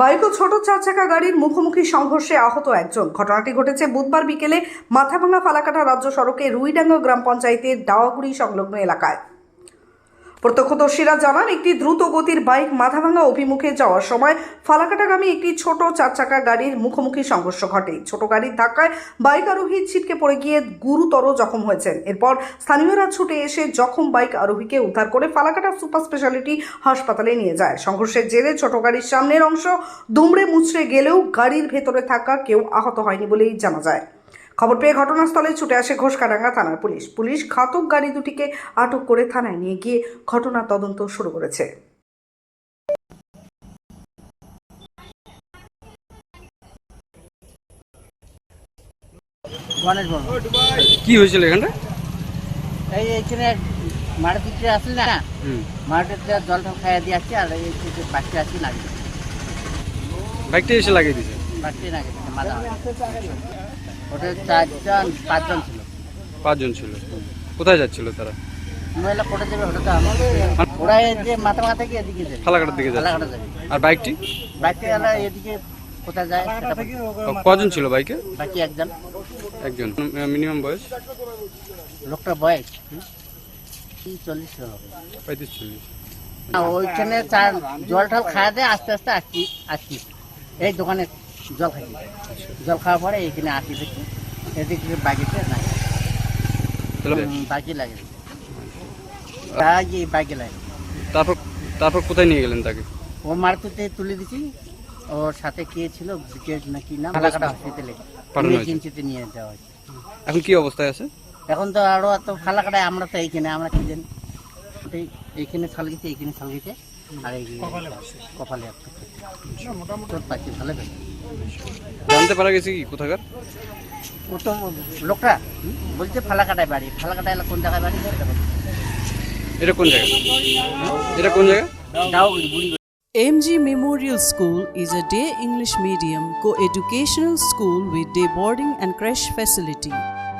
Bike ও ছোট চার চাকা গাড়ির মুখোমুখি সংঘর্ষে আহত একজন। ঘটনাটি ঘটেছে বুধবার বিকেলে মাথাভাঙা ফালাকাটা রাজ্য সড়কে রুইডাঙ্গা গ্রাম পঞ্চায়েতের ডাওয়াগুড়ি সংলগ্ন এলাকায়। প্রত্যক্ষদর্শীরা জানান, একটি দ্রুত গতির বাইক মাথাভাঙা অভিমুখে যাওয়ার সময় ফালাকাটাগামী একটি ছোট চার চাকা গাড়ির মুখোমুখি সংঘর্ষ ঘটে। ছোট গাড়ির ধাক্কায় বাইক আরোহী ছিটকে পড়ে গিয়ে গুরুতর জখম হয়েছেন। এরপর স্থানীয়রা ছুটে এসে জখম বাইক আরোহীকে উদ্ধার করে ফালাকাটা সুপার স্পেশালিটি হাসপাতালে নিয়ে যায়। সংঘর্ষের জেরে ছোট গাড়ির সামনের অংশ দুমড়ে মুচড়ে গেলেও গাড়ির ভেতরে থাকা কেউ আহত হয়নি বলেই জানা যায়। খবর পেয়ে ঘটনাস্থলে ছুটে আসে ঘোষকাডাঙ্গা থানার পুলিশ। পুলিশ ঘাতক গাড়ি দুটিকে আটক করে থানায় নিয়ে গিয়ে ঘটনা তদন্ত শুরু করেছে। কি হয়েছিল এখানটা? এই মাঠের দিক থেকে না থেকে জল টল খাইয়ে দিয়ে আসছি আর এই বাচ্চা আসছি লাগে বাইকটা এসে লাগিয়ে দিয়েছে? বাচ্চা না গেছে মাথা ওটা চারজন পাঁচজন ছিল। পাঁচজন ছিল। কোথায় যাচ্ছিল তারা? মহিলা কোটে যাবে ওটা তো আমার ওরা এই যে মাথা মাথা থেকে এদিকে যাবে। ফালাকাটার দিকে যাচ্ছে। ফালাকাটা যাবে। আর বাইকটি? এলা এদিকে কোথায় যায় কজন ছিল বাইকে? বাকি একজন। একজন। মিনিমাম বয়স? লোকটার বয়স হুম, চল্লিশ পঁয়ত্রিশ চল্লিশ। না, ওইখানে চার জল টল খাওয়া দিয়ে আস্তে আস্তে আসছি আসছি। এই দোকানে জল খাই জল খাওয়ার পরে এখানে আসি দেখি। এদিকে বাকি লাগে। বাকি বাকি লাগে। তারপর তারপর কোথায় নিয়ে গেলেন তাকে? ও মারতুতে তুলে দিছি। ওর সাথে কে ছিল বিকেট নাকি না ফালাকাটা হসপিটালে। পাঠানো হয়েছে। ইমার্জেন্সিতে নিয়ে যাওয়া হয়েছে। এখন কি অবস্থায় আছে? এখন তো আরও এত ফালাকাটায় আমরা তো এইখানে আমরা কি জানি? এইখানে ছাল গেছে এইখানে ছাল গেছে আর এইখানে কপালে একটা চোট পাচ্ছি ভালো জানতে পারা গেছে কি? কোথাকার? ও তো লোকটা বলছে ফালাকাটায় বাড়ি। ফালাকাটায় এলা কোন জায়গায় বাড়ি। এটা কোন জায়গা? এটা কোন জায়গা? MG Memorial School is a day English medium co-educational school with day boarding and creche facility.